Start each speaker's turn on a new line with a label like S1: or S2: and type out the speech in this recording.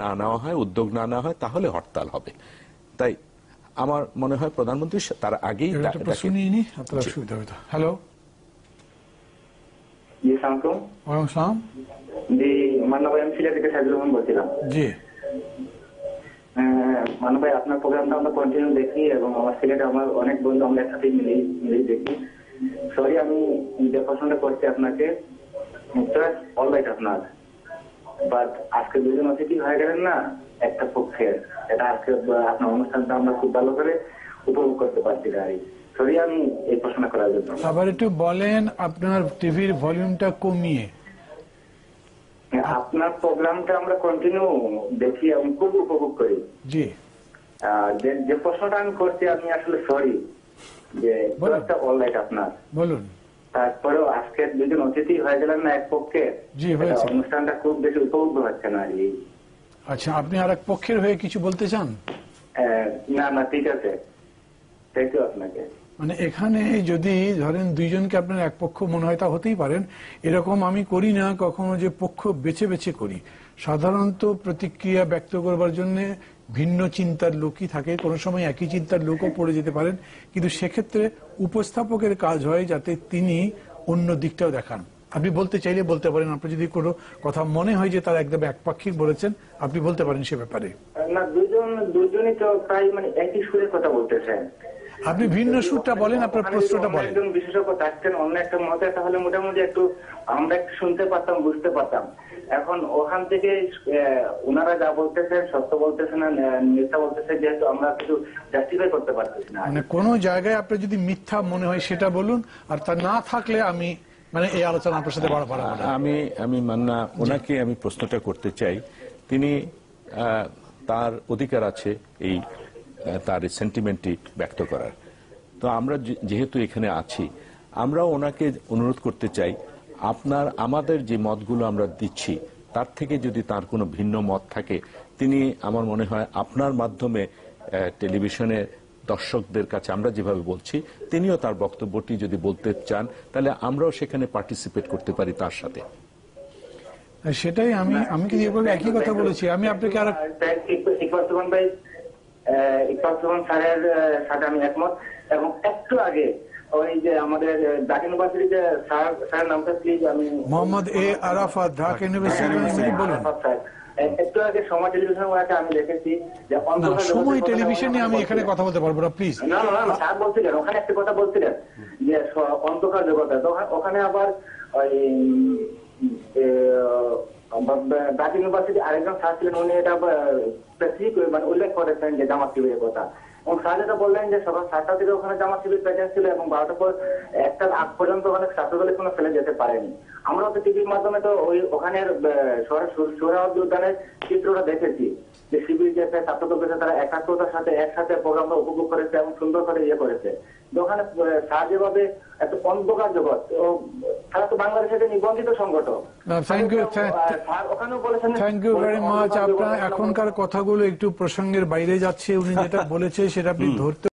S1: না নেওয়া হয় উদ্যোগ না নেওয়া হয় তাহলে হরতাল হবে। তাই আমার মনে হয় প্রধানমন্ত্রী তার আগেই
S2: হ্যালো?
S3: জি সালামকুম
S2: সালাম।
S3: জি মান্না ভাই আমি সিলেট থেকে সাইদুর রহমান বলছিলাম।
S2: জি।
S3: আহ, মান্না ভাই আপনার প্রোগ্রামটা আমরা কন্টিনিউ দেখি এবং আমার সিলেটে আমার অনেক বন্ধু আমরা একসাথে মিলেই দেখি। সরি আমি যে প্রশ্নটা করছি আপনাকে অল রাইট আপনার। বাট আজকে দুজন অতিথি হয়ে গেলেন না একটা পক্ষের। এটা আজকে আপনার অনুষ্ঠানটা আমরা খুব ভালো করে উপভোগ করতে পারছি না সরি আমি এই প্রশ্নটা করার জন্য।
S2: আবার একটু বলেন আপনার টিভির ভলিউমটা কমিয়ে।
S3: আপনার প্রোগ্রামটা আমরা কন্টিনিউ দেখি এবং খুব উপভোগ করি।
S2: জি।
S3: যে প্রশ্নটা আমি করছি আমি আসলে সরি। যে অলরাইট আপনার।
S2: বলুন।
S3: তারপরেও আজকে দুজন অতিথি হয়ে গেলেন না এক পক্ষে।
S2: জি, হয়েছে।
S3: অনুষ্ঠানটা খুব বেশি উপভোগ্য হচ্ছে না
S2: আচ্ছা আপনি আর এক পক্ষের হয়ে কিছু বলতে চান?
S3: না না ঠিক আছে। থ্যাংক ইউ আপনাকে।
S2: মানে এখানে যদি ধরেন দুইজনকে আপনার এক পক্ষ মনে হয় তা হতেই পারেন এরকম আমি করি না কখনো যে পক্ষ বেছে বেছে করি। সাধারণত প্রতিক্রিয়া ব্যক্ত করবার জন্য ভিন্ন চিন্তার লোকই থাকে কোনো সময় একই চিন্তার লোকও পড়ে যেতে পারেন কিন্তু সেক্ষেত্রে উপস্থাপকের কাজ হয় যাতে তিনি অন্য দিকটাও দেখান। আপনি বলতে চাইলে বলতে পারেন আপনি যদি কোনো কথা মনে হয় যে তার একদম একপাক্ষিক বলেছেন, আপনি বলতে পারেন সে ব্যাপারে।
S3: না, দুজন, দুজনই তো প্রায় মানে একই সুরে কথা বলতেছেন।
S2: আপনি ভিন্ন সুরটা বলেন আপনার প্রশ্নটা বলেন।
S3: একজন বিশেষজ্ঞ থাকতেন অন্য একটা মতে তাহলে মোটামুটি একটু আমরা একটু শুনতে পারতাম বুঝতে পারতাম। এখন ওখান থেকে ওনারা যা বলতেছেন সত্য বলতেছেন না মিথ্যা বলতেছে যেহেতু আমরা কিছু জাস্টিফাই করতে পারতেছি না।
S2: মানে কোন জায়গায় আপনার যদি মিথ্যা মনে হয় সেটা বলুন আর তা না থাকলে আমি মানে এই আলোচনা আপনার সাথে বাড়া বাড়াবো
S1: আমি আমি মান্না ওনাকে আমি প্রশ্নটা করতে চাই। তিনি আহ, তার অধিকার আছে এই তার সেন্টিমেন্টটি ব্যক্ত করার। তো আমরা যে- যেহেতু এখানে আছি আমরাও ওনাকে অনুরোধ করতে চাই আপনার আমাদের যে মতগুলো আমরা দিচ্ছি তার থেকে যদি তার কোনো ভিন্ন মত থাকে তিনি আমার মনে হয় আপনার মাধ্যমে আহ, টেলিভিশনে দর্শকদের কাছে আমরা যেভাবে বলছি তিনিও তার বক্তব্যটি যদি বলতে চান তাহলে আমরাও সেখানে পার্টিসিপেট করতে পারি তার সাথে।
S2: সেটাই আমি আমি কি একই কথা বলেছি। আমি আপনাকে আর
S3: ইকবাল সুমন স্যারের সাথে আমি একমত। এবং একটু আগে ওই যে আমাদের ঢাকা ইউনিভার্সিটিতে স্যার স্যার নামটা প্লিজ আমি
S2: মোহাম্মদ এ আরাফাত ঢাকা ইউনিভার্সিটি বলুন।
S3: একটু আগে সময় টেলিভিশনের মাঝে আমি দেখেছি যে
S2: সময় টেলিভিশনে আমি এখানে কথা বলতে পারব না প্লিজ
S3: না না না স্যার বলছিলেন ওখানে একটা কথা বলছিলেন যে অন্ধকার জগতে। ওখানে আবার ওই ঢাকা ইউনিভার্সিটি আরেকজন স্যার ছিলেন, উনি এটা স্পেসিফিক মানে উল্লেখ করেছেন যে জামাত শিবিরের কথা। এবং স্যার এটা বললেন যে সকাল সাতটা থেকে ওখানে জামাত শিবির প্রেজেন্ট ছিল এবং বারোটার পর একটার আগ পর্যন্ত ওখানে ছাত্রদলে কোনো ফেলে যেতে পারেনি। আমরা তো টিভির মাধ্যমে তো ওই ওখানের সোহরাওয়ার্দী উদ্যানের চিত্রটা দেখেছি। যে শিবির যে একটা পেয়েছে তারা একাত্মতার সাথে একসাথে প্রোগ্রামটা উপভোগ করেছে এবং সুন্দর করে ইয়ে করেছে। ওখানে সাহায্যভাবে এত অন্ধকার জগৎ তারা তো বাংলাদেশের একটা নিবন্ধিত সংগঠন
S2: থ্যাংক ইউ
S3: ওখানেও বলেছেন
S2: থ্যাংক ইউ ভেরি মাচ আপনার এখনকার কথাগুলো একটু প্রসঙ্গের বাইরে যাচ্ছে। উনি যেটা বলেছে সেটা আপনি ধরতে